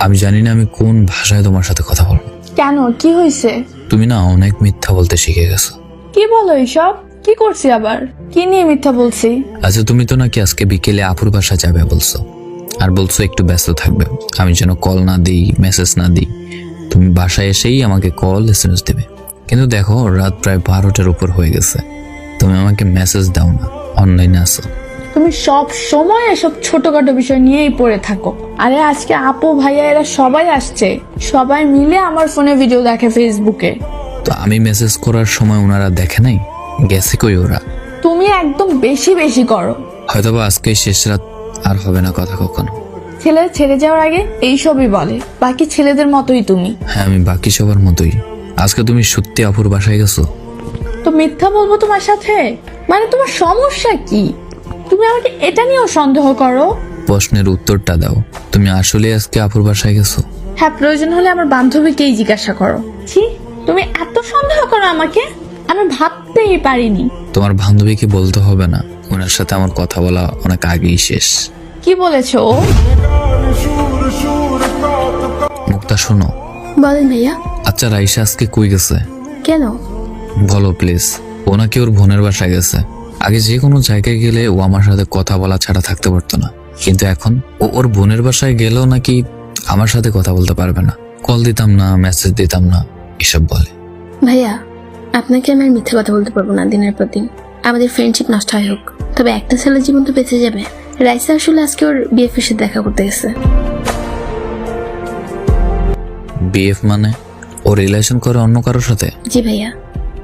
আমি জানি না আমি কোন ভাষায় তোমার সাথে কথা বলব। কেন? কি হয়েছে? তুমি না অনেক মিথ্যা বলতে শিখে গেছো। কি বলো এইসব? কি করছি আবার? কি নিয়ে মিথ্যা বলছি? আচ্ছা তুমি তো নাকি আজকে বিকেলে আপুর বাসা যাবে বলছো। আর বলছো একটু ব্যস্ত থাকবে। আমি যেন কল না দিই মেসেজ না দিই। তুমি বাসায় এসেই আমাকে কল এস এম এস দেবে। কিন্তু দেখো রাত প্রায় বারোটার উপর হয়ে গেছে। তুমি আমাকে মেসেজ দাও না। অনলাইনে আসো তুমি সব সময় এসব ছোটখাটো বিষয় নিয়েই পড়ে থাকো। আরে আজকে আপু ভাইয়া এরা সবাই আসছে। সবাই মিলে আমার ফোনে ভিডিও দেখে ফেসবুকে তো আমি মেসেজ করার সময় ওনারা দেখে নাই? গেছে কই ওরা? তুমি একদম বেশি বেশি করো। হয়তোবা আজকে শেষ রাত আর হবে না কথা কখনো। ছেলে ছেড়ে যাওয়ার আগে এইসবই বলে। বাকি ছেলেদের মতোই তুমি। হ্যাঁ আমি বাকি সবার মতোই। আজকে তুমি সত্যি আপুর বাসায় গেছো? তো মিথ্যা বলব তোমার সাথে? মানে তোমার সমস্যা কি? তুমি আমাকে এটা নিয়েও সন্দেহ করো। প্রশ্নের উত্তরটা দাও। তুমি আসলে আজকে আপুর বাসায় গেছো? হ্যাঁ প্রয়োজন হলে আমার বান্ধবীকেই জিজ্ঞাসা করো। ছি তুমি এত সন্দেহ করো আমাকে? আমি ভাবতেই পারিনি। তোমার বান্ধবীকে বলতে হবে না। ওনার সাথে আমার কথা বলা অনেক আগেই শেষ। কি বলেছ ও? মুক্তা শোনো। বলেন ভাইয়া। আচ্ছা রাইসা আজকে কই গেছে? কেন? বলো প্লিজ। ও নাকি ওর বোনের বাসায় গেছে। আগে যে কোনো জায়গায় গেলে ও আমার সাথে কথা বলা ছাড়া থাকতে পারতো না। কিন্তু এখন ও ওর বোনের বাসায় গেলেও নাকি আমার সাথে কথা বলতে পারবে না। কল দিতাম না মেসেজ দিতাম না এসব বলে। ভাইয়া আপনাকে আমি আর মিথ্যে কথা বলতে পারব না দিনের পর দিন। আমাদের ফ্রেন্ডশিপ নষ্ট হয় হোক। তবে একটা ছেলের জীবন তো বেঁচে যাবে। রাইসা আসলে আজকে ওর বিএফের সাথে দেখা করতে গেছে। বিএফ মানে? ও রিলেশন করে অন্য কারোর সাথে? জি ভাইয়া।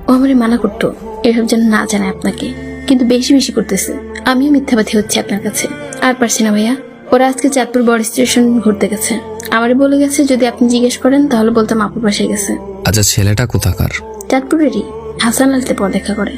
ও আমারে মানা করতো। এসব যেন না জানে আপনাকে। কিন্তু বেশি বেশি করতেছে। আমিও মিথ্যাবাদী হচ্ছি আপনার কাছে। আর পারছি না ভাইয়া। ওরা আজকে চাঁদপুর বড় স্টেশন ঘুরতে গেছে। আমারে বলে গেছে যদি আপনি জিজ্ঞেস করেন তাহলে বলতাম আপুর পাশে গেছে। আচ্ছা ছেলেটা কোথাকার? চাঁদপুরেরই। হাসান আলতে পর দেখা করে।